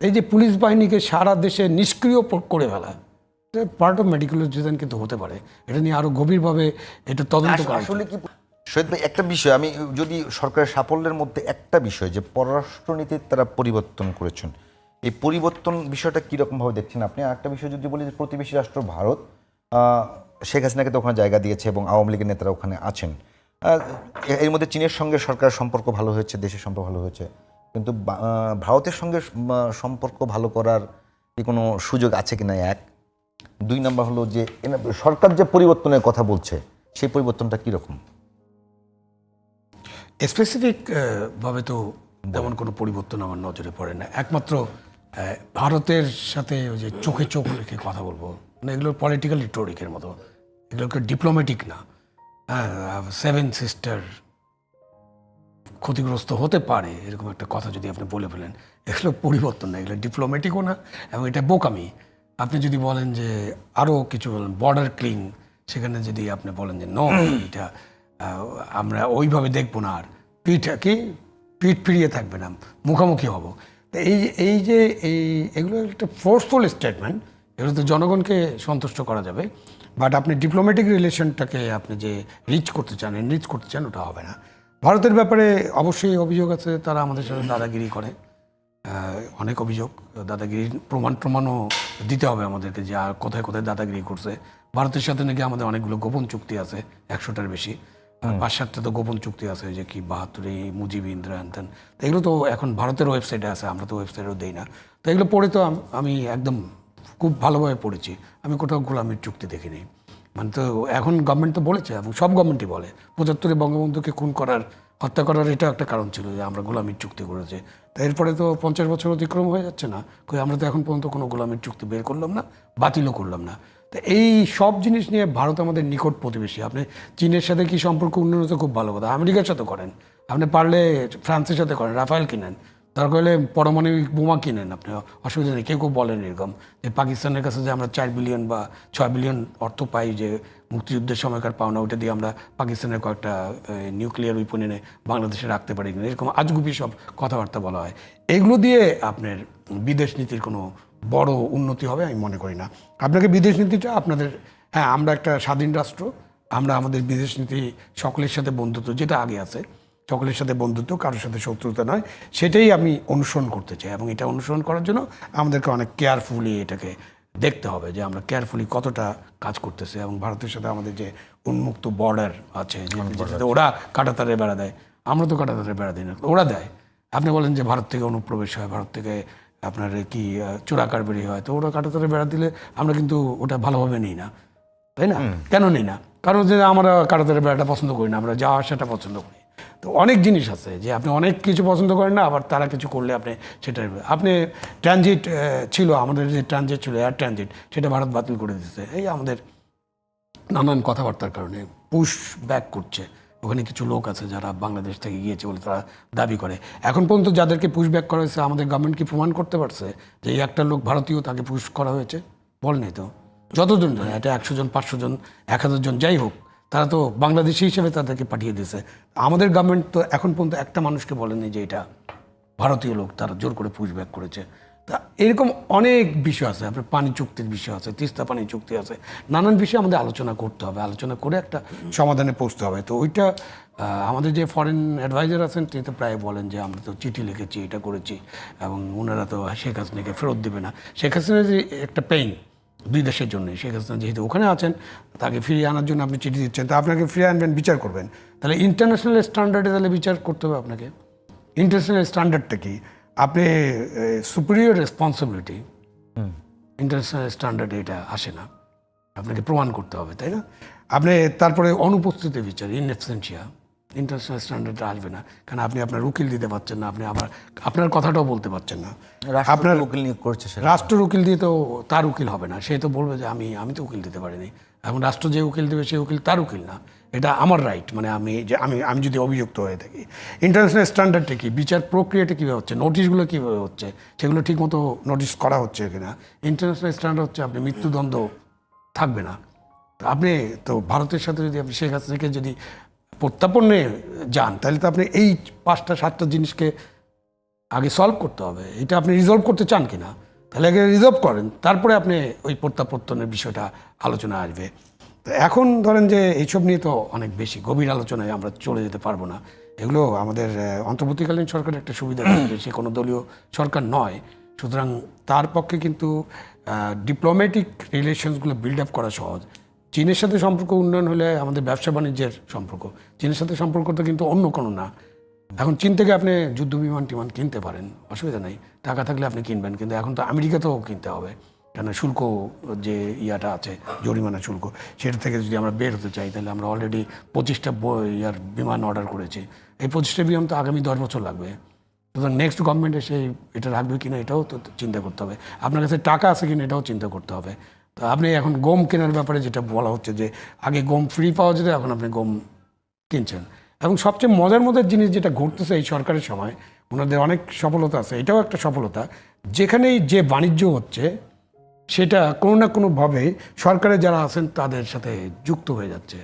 এই যে পুলিশ বাহিনীকে সারা দেশে নিষ্ক্রিয় করে ফেলা পার্ট অফ মেডিকেল ডিজাইন কিন্তু হতে পারে। এটা নিয়ে আরও গভীরভাবে এটা তদন্ত করা আসলে কি শহীদ ভাই একটা বিষয় আমি যদি সরকারের সাফল্যের মধ্যে একটা বিষয় যে পররাষ্ট্রনীতির তারা পরিবর্তন করেছেন এই পরিবর্তন বিষয়টা কীরকমভাবে দেখছেন আপনি? আর একটা বিষয় যদি বলি যে প্রতিবেশী রাষ্ট্র ভারত শেখ হাসিনাকে তো ওখানে জায়গা দিয়েছে এবং আওয়ামী লীগের নেতারা ওখানে আছেন। এর মধ্যে চীনের সঙ্গে সরকারের সম্পর্ক ভালো হয়েছে দেশের সম্পর্ক ভালো হয়েছে। কিন্তু ভারতের সঙ্গে সম্পর্ক ভালো করার কি কোনো সুযোগ আছে কি না এক। দুই নম্বর হলো যে সরকার যে পরিবর্তনের কথা বলছে সেই পরিবর্তনটা কীরকম? স্পেসিফিক ভাবে তো তেমন কোনো পরিবর্তন আমার নজরে পড়ে না। একমাত্র ভারতের সাথে ওই যে চোখে চোখ রেখে কথা বলব মানে এগুলো পলিটিক্যাল রিটোরিকের মতো। এগুলোকে ডিপ্লোম্যাটিক না। হ্যাঁ সেভেন সিস্টার ক্ষতিগ্রস্ত হতে পারে, এরকম একটা কথা যদি আপনি বলে ফেলেন। এগুলো পরিবর্তন না, এগুলো ডিপ্লোম্যাটিকও না, এবং এটা বোকামি। আপনি যদি বলেন যে আরও কিছু বলেন বর্ডার ক্লিন সেখানে যদি আপনি বলেন যে ন এটা আমরা ওইভাবে দেখব না আর। পিঠ কি? পিঠ ফিরিয়ে থাকবে না, মুখোমুখি হব। তো এই এই যে, এই, এগুলো একটা ফোর্সফুল স্টেটমেন্ট এগুলো তো জনগণকে সন্তুষ্ট করা যাবে। বাট আপনি ডিপ্লোম্যাটিক রিলেশনটাকে আপনি যে রিচ করতে চান এনরিচ করতে চান, ওটা হবে না। ভারতের ব্যাপারে অবশ্যই অভিযোগ আছে তারা আমাদের সাথে দাদাগিরি করে। অনেক অভিযোগ দাদাগিরির প্রমাণ প্রমাণও দিতে হবে আমাদেরকে যে আর কোথায় কোথায় দাদাগিরি করছে। ভারতের সাথে নাকি আমাদের অনেকগুলো গোপন চুক্তি আছে একশোটার বেশি। পাঁচ সাতটা তো গোপন চুক্তি আছে যে কি বাহাত্তরে মুজিব ইন্দ্রা হ্যান তো এগুলো তো এখন ভারতের ওয়েবসাইটে আছে আমরা তো ওয়েবসাইটেও দেই না। তো এগুলো পড়ে তো আমি একদম খুব ভালোভাবে পড়েছি। আমি কোথাও গোলামির চুক্তি দেখিনি। মানে তো এখন গভর্নমেন্ট তো বলেছে এবং সব গভর্নমেন্টই বলে। পঁচাত্তরে বঙ্গবন্ধুকে খুন করার, হত্যা করার এটা একটা কারণ ছিল যে আমরা গোলামির চুক্তি করেছি। তা এরপরে তো পঞ্চাশ বছর অতিক্রম হয়ে যাচ্ছে না। কই আমরা তো এখন পর্যন্ত কোনো গোলামির চুক্তি বের করলাম না, বাতিলও করলাম না। তা এই সব জিনিস নিয়ে ভারত আমাদের নিকট প্রতিবেশী। আপনি চীনের সাথে কি সম্পর্ক উন্নয়ন উন্নত খুব ভালো কথা। আমেরিকার সাথে করেন। আপনি পারলে ফ্রান্সের সাথে করেন, রাফায়েল কিনেন। দরকার হলে পারমাণবিক বোমা কিনেন আপনি। অসুবিধা নেই, কেউ কেউ বলেন এরকম যে পাকিস্তানের কাছে যে আমরা চার বিলিয়ন বা ছয় বিলিয়ন অর্থ পাই যে মুক্তিযুদ্ধের সময়কার পাওনা, ওইটা দিয়ে আমরা পাকিস্তানের কয়েকটা নিউক্লিয়ার উইপন এনে বাংলাদেশে রাখতে পারি এরকম আজগুবি সব কথাবার্তা বলা হয়। এগুলো দিয়ে আপনার বিদেশ নীতির কোনো বড় উন্নতি হবে আমি মনে করি না। আপনাকে বিদেশ নীতিটা আপনাদের হ্যাঁ আমরা একটা স্বাধীন রাষ্ট্র, আমরা আমাদের বিদেশ নীতি সকলের সাথে বন্ধুত্ব, যেটা আগে আছে। সকলের সাথে বন্ধুত্ব কারোর সাথে শত্রুতা নয়। সেটাই আমি অনুসরণ করতে চাই এবং এটা অনুসরণ করার জন্য আমাদেরকে অনেক কেয়ারফুলি এটাকে দেখতে হবে যে আমরা কেয়ারফুলি কতটা কাজ করতেছে এবং ভারতের সাথে আমাদের যে উন্মুক্ত বর্ডার আছে যেটাতে ওরা কাটাতারে বেড়া দেয় আমরা তো কাটাতারে বেড়া দিই না ওরা দেয়। আপনি বলেন যে ভারত থেকে অনুপ্রবেশ হয় ভারত থেকে আপনার কি আহ, চোরা কারবারি হয় তো ওরা কাটাতারে বেড়া দিলে আমরা কিন্তু ওটা ভালোভাবে নিই না তাই না? কেন নিই না? কারণ যে আমরা কাটাতারে বেড়াটা পছন্দ করি না আমরা যাওয়া আসাটা পছন্দ করি তো অনেক জিনিস আছে যে আপনি অনেক কিছু পছন্দ করেন না, আবার তারা কিছু করলে আপনি সেটা আপনি ট্রানজিট ছিল, আমাদের যে ট্রানজিট ছিল এয়ার ট্রানজিট সেটা ভারত বাতিল করে দিতেছে এই আমাদের নানান কথাবার্তার কারণে পুশ ব্যাক করছে। ওখানে কিছু লোক আছে যারা বাংলাদেশ থেকে গিয়েছে বলে তারা দাবি করে। এখন পর্যন্ত যাদেরকে পুশ ব্যাক করা হয়েছে, আমাদের গভর্নমেন্ট কি প্রমাণ করতে পারছে যে এই একটা লোক ভারতীয়, তাকে পুশ করা হয়েছে? বলেনি তো। যতজন জন, এটা একশো জন, পাঁচশো জন, এক হাজার জন, যাই হোক তারা তো বাংলাদেশি হিসেবে তাদেরকে পাঠিয়ে দিয়েছে। আমাদের গভর্নমেন্ট তো এখন পর্যন্ত একটা মানুষকে বলেনি যে এটা ভারতীয় লোক, তারা জোর করে পুশব্যাক করেছে। তা এরকম অনেক বিষয় আছে, আপনার পানি চুক্তির বিষয় আছে, তিস্তা পানি চুক্তি আছে, নানান বিষয়ে আমাদের আলোচনা করতে হবে, আলোচনা করে একটা সমাধানে পৌঁছতে হবে। তো ওইটা আমাদের যে ফরেন অ্যাডভাইজার আছেন, তিনি তো প্রায় বলেন যে আমরা তো চিঠি লিখেছি, এটা করেছি, এবং ওনারা তো শেখ হাসিনাকে ফেরত দেবে না। শেখ হাসিনা যে একটা পেইন দুই দেশের জন্য শেখ হাসিনা যেহেতু ওখানে আছেন, তাকে ফিরিয়ে আনার জন্য আপনি চিঠি দিচ্ছেন। তা আপনাকে ফিরিয়ে আনবেন, বিচার করবেন। তাহলে ইন্টারন্যাশনাল স্ট্যান্ডার্ডে তাহলে বিচার করতে হবে আপনাকে। ইন্টারন্যাশনাল স্ট্যান্ডার্ডটা কি? আপনি সুপিরিয়র রেসপন্সিবিলিটি ইন্টারন্যাশনাল স্ট্যান্ডার্ডে এটা আসে না। আপনাকে প্রমাণ করতে হবে, তাই না? আপনি তারপরে অনুপস্থিতি বিচার ইনএবসেন্সিয়া ইন্টারন্যাশনাল স্ট্যান্ডার্ডে আসবে না। কারণ আপনি আপনার উকিল দিতে পারছেন না আপনি আবার আপনার কথাটাও বলতে পারছেন না। আপনার উকিল নিয়োগ করছে রাষ্ট্র উকিল দিয়ে তো তার উকিল হবে না। সে তো বলবে যে আমি আমি তো উকিল দিতে পারিনি। এখন রাষ্ট্র যে উকিল দেবে সেই উকিল তার উকিল না। এটা আমার রাইট মানে আমি যে আমি আমি যদি অভিযুক্ত হয়ে থাকি। ইন্টারন্যাশনাল স্ট্যান্ডার্ডটা কি? বিচার প্রক্রিয়াটা কীভাবে হচ্ছে? নোটিশগুলো কীভাবে হচ্ছে? সেগুলো ঠিকমতো নোটিশ করা হচ্ছে কিনা? ইন্টারন্যাশনাল স্ট্যান্ডার্ড হচ্ছে আপনি মৃত্যুদণ্ড থাকবে না। আপনি তো ভারতের সাথে যদি আপনি শেখ হাসিনাকে যদি প্রত্যাপন্নে যান তাহলে তো আপনি এই পাঁচটা সাতটা জিনিসকে আগে সলভ করতে হবে। এটা আপনি রিজলভ করতে চান কিনা তাহলে আগে রিজলভ করেন তারপরে আপনি ওই প্রত্যাবর্তনের বিষয়টা আলোচনা আসবে। তো এখন ধরেন যে এইসব নিয়ে তো অনেক বেশি গভীর আলোচনায় আমরা চলে যেতে পারব না। এগুলো আমাদের অন্তর্বর্তীকালীন সরকারের একটা সুবিধা থাকবে সে কোনো দলীয় সরকার নয়। সুতরাং তার পক্ষে কিন্তু ডিপ্লোম্যাটিক রিলেশনসগুলো বিল্ড আপ করা সহজ। চীনের সাথে সম্পর্ক উন্নয়ন হলে আমাদের ব্যবসা বাণিজ্যের সম্পর্ক। চীনের সাথে সম্পর্কটা কিন্তু অন্য কোনো না। এখন চীন থেকে আপনি যুদ্ধ বিমান টিমান কিনতে পারেন, অসুবিধা নেই। টাকা থাকলে আপনি কিনবেন, কিন্তু এখন তো আমেরিকাতেও কিনতে হবে। কেন শুল্ক যে ইয়াটা আছে, জরিমানা শুল্ক, সেটা থেকে যদি আমরা বের হতে চাই, তাহলে আমরা অলরেডি পঁচিশটা ইয়ার বিমান অর্ডার করেছি। এই পঁচিশটা বিমান তো আগামী দশ বছর লাগবে। সুতরাং নেক্সট গভর্নমেন্ট এসে এটা রাখবে কিনা, এটাও তো চিন্তা করতে হবে। আপনার কাছে টাকা আছে কিনা, এটাও চিন্তা করতে হবে। তো আপনি এখন গম কেনার ব্যাপারে যেটা বলা হচ্ছে যে, আগে গম ফ্রি পাওয়া যেত, এখন আপনি গম কিনছেন। এবং সবচেয়ে মজার মজার জিনিস যেটা ঘটতেছে এই সরকারের সময়, ওনাদের অনেক সফলতা আছে, এটাও একটা সফলতা। যেখানেই যে বাণিজ্য হচ্ছে, সেটা কোনো না কোনোভাবে সরকারে যারা আছেন, তাদের সাথে যুক্ত হয়ে যাচ্ছে।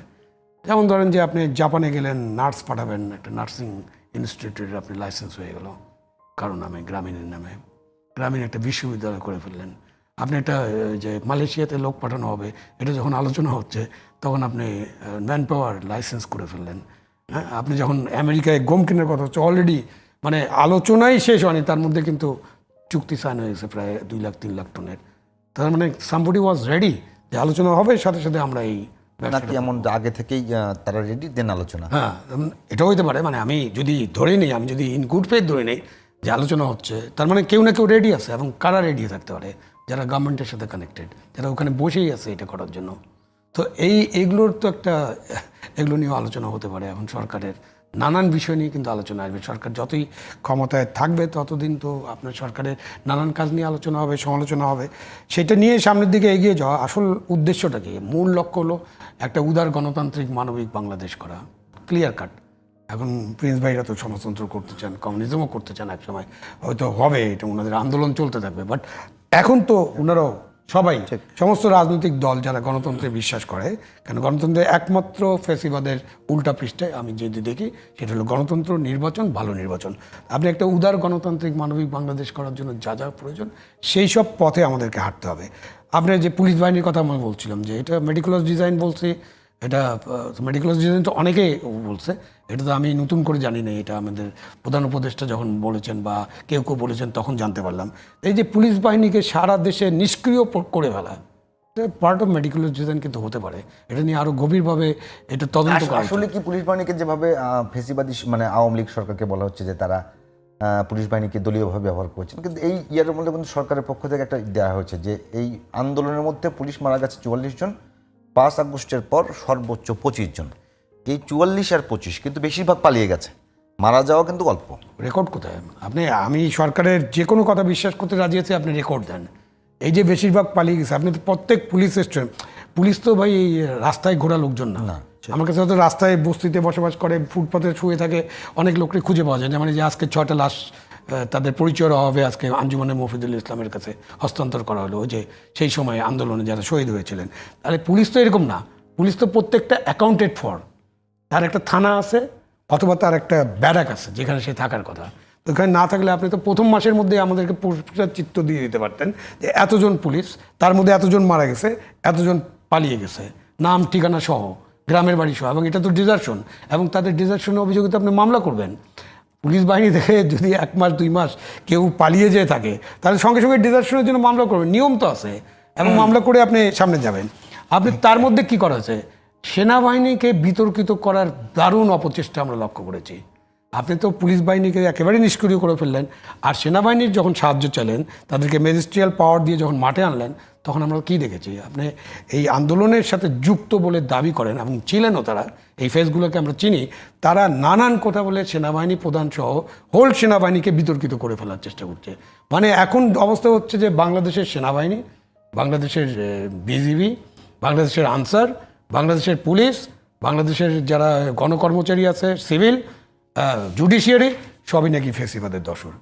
যেমন ধরেন যে, আপনি জাপানে গেলেন, নার্স পাঠাবেন, একটা নার্সিং ইনস্টিটিউটের আপনি লাইসেন্স হয়ে গেল, কারও নামে, গ্রামীণের নামে। গ্রামীণ একটা বিশ্ববিদ্যালয় করে ফেললেন। আপনি একটা যে মালয়েশিয়াতে লোক পাঠানো হবে এটা যখন আলোচনা হচ্ছে তখন আপনি ম্যান পাওয়ার লাইসেন্স করে ফেললেন। হ্যাঁ আপনি যখন আমেরিকায় গম কেনার কথা হচ্ছে অলরেডি মানে আলোচনাই শেষ হয়নি তার মধ্যে কিন্তু চুক্তি সাইন হয়েছে প্রায় দুই লাখ তিন লাখ টনের। তার মানে সামবডি ওয়াজ রেডি যে আলোচনা হবে সাথে সাথে আমরা এই নাকি এমন আগে থেকেই তারা রেডি দেন আলোচনা? হ্যাঁ এটাও হতে পারে মানে আমি যদি ধরে নিই আমি যদি ইন গুড ফেথ ধরে নিই যে আলোচনা হচ্ছে তার মানে কেউ না কেউ রেডি আছে এবং কারা রেডি থাকতে পারে? যারা গভর্নমেন্টের সাথে কানেক্টেড যারা ওখানে বসেই আছে এটা করার জন্য। তো এই, এগুলোর তো একটা, এগুলো নিয়েও আলোচনা হতে পারে এখন সরকারের। নানান বিষয় নিয়ে কিন্তু আলোচনা আসবে। সরকার যতই ক্ষমতায় থাকবে, ততদিন তো আপনার সরকারের নানান কাজ নিয়ে আলোচনা হবে, সমালোচনা হবে। সেটা নিয়ে সামনের দিকে এগিয়ে যাওয়া আসল উদ্দেশ্যটা কি? মূল লক্ষ্য হলো একটা উদার গণতান্ত্রিক মানবিক বাংলাদেশ করা। ক্লিয়ার কাট এখন প্রিন্স ভাইরা তো সমাজতন্ত্র করতে চান, কমিউনিজমও করতে চান একসময়। হয়তো হবে এটা, ওনাদের আন্দোলন চলতে থাকবে। বাট এখন তো ওনারাও সবাই সমস্ত রাজনৈতিক দল যারা গণতন্ত্রে বিশ্বাস করে কেন গণতন্ত্রের একমাত্র ফেসিবাদের উল্টা পৃষ্ঠায় আমি যদি দেখি সেটা হলো গণতন্ত্র নির্বাচন ভালো নির্বাচন। আপনি একটা উদার গণতান্ত্রিক মানবিক বাংলাদেশ করার জন্য যা যা প্রয়োজন সেই সব পথে আমাদেরকে হাঁটতে হবে। আপনার যে পুলিশ বাহিনীর কথা আমি বলছিলাম যে এটা মেডিকুলার ডিজাইন বলছে এটা মেডিকেল ডিজাইন তো অনেকেই বলছে এটা তো আমি নতুন করে জানি না এটা আমাদের প্রধান উপদেষ্টা যখন বলেছেন বা কেউ কেউ বলেছেন তখন জানতে পারলাম। এই যে পুলিশ বাহিনীকে সারা দেশে নিষ্ক্রিয় করে ফেলা পার্ট অফ মেডিকুলার ডিজাইন কিন্তু হতে পারে। এটা নিয়ে আরও গভীরভাবে এটা তদন্ত আসলে কি পুলিশ বাহিনীকে যেভাবে ফেসিবাদী মানে আওয়ামী লীগ সরকারকে বলা হচ্ছে যে তারা পুলিশ বাহিনীকে দলীয়ভাবে ব্যবহার করছেন কিন্তু এই ইয়ারের মধ্যে কিন্তু সরকারের পক্ষ থেকে একটা দেওয়া হয়েছে যে এই আন্দোলনের মধ্যে পুলিশ মারা গেছে চুয়াল্লিশ জন পাঁচ আগস্টের পর সর্বোচ্চ পঁচিশ জন। এই চুয়াল্লিশ আর পঁচিশ কিন্তু বেশিরভাগ পালিয়ে গেছে। মারা যাওয়া কিন্তু অল্প। রেকর্ড কোথায়? আপনি আমি সরকারের যে কোনো কথা বিশ্বাস করতে রাজি আছি আপনি রেকর্ড দেন। এই যে বেশিরভাগ পালিয়ে গেছে আপনি তো প্রত্যেক পুলিশ স্টেশন পুলিশ তো ভাই এই রাস্তায় ঘোরা লোকজন না। আমার কাছে হয়তো রাস্তায় বস্তিতে বসবাস করে ফুটপাতে শুয়ে থাকে অনেক লোককে খুঁজে পাওয়া যায় যেমন এই যে আজকে ছয়টা লাশ তাদের পরিচয় অভাবে আজকে আঞ্জুমানে মফিদুল ইসলামের কাছে হস্তান্তর করা হলো। যে সেই সময় আন্দোলনে যারা শহীদ হয়েছিলেন। তাহলে পুলিশ তো এরকম না। পুলিশ তো প্রত্যেকটা অ্যাকাউন্টেড ফর তার একটা থানা আছে, অথবা তার একটা ব্যারাক আছে, যেখানে সে থাকার কথা। তো ওখানে না থাকলে আপনি তো প্রথম মাসের মধ্যে আমাদেরকে পরিষ্কার চিত্র দিয়ে দিতে পারতেন যে এতজন পুলিশ, তার মধ্যে এতজন মারা গেছে, এতজন পালিয়ে গেছে। নাম, ঠিকানা সহ, গ্রামের বাড়ি সহ, এবং এটা তো ডিজার্শন এবং তাদের ডিজার্শনের অভিযোগিতা আপনি মামলা করবেন। পুলিশ বাহিনী থেকে যদি এক মাস দুই মাস কেউ পালিয়ে যেয়ে থাকে তাহলে সঙ্গে সঙ্গে ডিজার্শনের জন্য মামলা করবেন। নিয়ম তো আছে। এবং মামলা করে আপনি সামনে যাবেন। আপনি তার মধ্যে কি করা হয়েছে সেনাবাহিনীকে বিতর্কিত করার দারুণ অপচেষ্টা আমরা লক্ষ্য করেছি। আপনি তো পুলিশ বাহিনীকে একেবারে নিষ্ক্রিয় করে ফেললেন। আর সেনাবাহিনীর যখন সাহায্য চাইলেন তাদেরকে ম্যাজিস্ট্রিয়াল পাওয়ার দিয়ে যখন মাঠে আনলেন তখন আমরা কি দেখেছি? আপনি এই আন্দোলনের সাথে যুক্ত বলে দাবি করেন এবং ছিলেনও তারা, এই ফেসগুলোকে আমরা চিনি, তারা নানান কথা বলে সেনাবাহিনী প্রধান সহ হোল সেনাবাহিনীকে বিতর্কিত করে ফেলার চেষ্টা করছে। মানে এখন অবস্থা হচ্ছে যে বাংলাদেশের সেনাবাহিনী, বাংলাদেশের বিজিবি বাংলাদেশের আনসার, বাংলাদেশের পুলিশ, বাংলাদেশের যারা গণকর্মচারী আছে, সিভিল জুডিশিয়ারি, সবই নাকি ফেসিবাদের দশর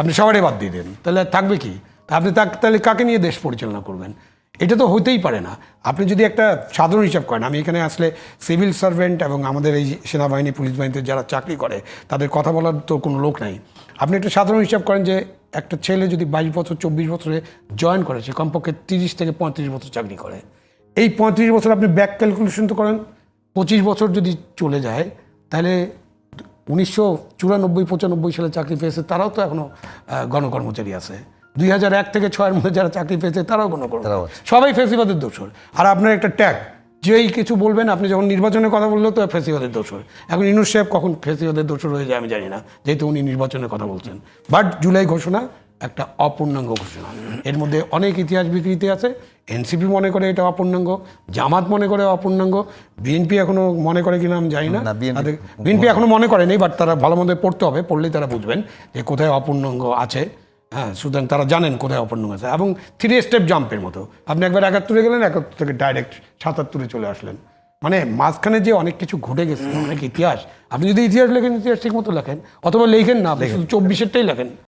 আপনি সবারই বাদ দিয়ে দেন। তাহলে থাকবে কি? আপনি তাক- তাহলে কাকে নিয়ে দেশ পরিচালনা করবেন? এটা তো হতেই পারে না। আপনি যদি একটা সাধারণ হিসাব করেন আমি এখানে আসলে সিভিল সার্ভেন্ট এবং আমাদের এই সেনাবাহিনী পুলিশ বাহিনীতে যারা চাকরি করে তাদের কথা বলার তো কোনো লোক নাই। আপনি একটা সাধারণ হিসাব করেন যে একটা ছেলে যদি বাইশ বছর চব্বিশ বছরে জয়েন করে সে কমপক্ষে তিরিশ থেকে পঁয়ত্রিশ বছর চাকরি করে। এই পঁয়ত্রিশ বছর আপনি ব্যাক ক্যালকুলেশন তো করেন পঁচিশ বছর যদি চলে যায় তাহলে উনিশশো চুরানব্বই পঁচানব্বই সালে চাকরি পেয়েছে তারাও তো এখনও আহ, গণকর্মচারী আছে। দুই হাজার এক থেকে ছয়ের মধ্যে যারা চাকরি পেয়েছে তারাও কোনো আছে। সবাই ফেসিবাদের দোষর আর আপনার একটা ট্যাগ যেই কিছু বলবেন আপনি যখন নির্বাচনের কথা বললেও তো ফেসিবাদের দোষর এখন ইনুস সাহেব কখন ফেসিবাদের দোষর হয়ে যায় আমি জানি না যেহেতু উনি নির্বাচনের কথা বলছেন। বাট জুলাই ঘোষণা একটা অপূর্ণাঙ্গ ঘোষণা। এর মধ্যে অনেক ইতিহাস বিকৃতি আছে। এনসিপি মনে করে এটা অপূর্ণাঙ্গ জামাত মনে করে অপূর্ণাঙ্গ বিএনপি এখনও মনে করে কিনা আমি জানি না। বিএনপি এখনও মনে করেনি বাট তারা ভালো মন্দ পড়তে হবে পড়লেই তারা বুঝবেন যে কোথায় অপূর্ণাঙ্গ আছে। হ্যাঁ সুতরাং তারা জানেন কোথায় অপর্ণ আছে এবং থ্রি স্টেপ জাম্পের মতো। আপনি একবার একাত্তরে গেলেন একাত্তর থেকে ডাইরেক্ট সাতাত্তরে চলে আসলেন। মানে মাঝখানে যে অনেক কিছু ঘটে গেছে অনেক ইতিহাস আপনি যদি ইতিহাস লেখেন ইতিহাস ঠিক মতো লেখেন অথবা লেখেন না আপনি শুধু চব্বিশেরটাই লেখেন।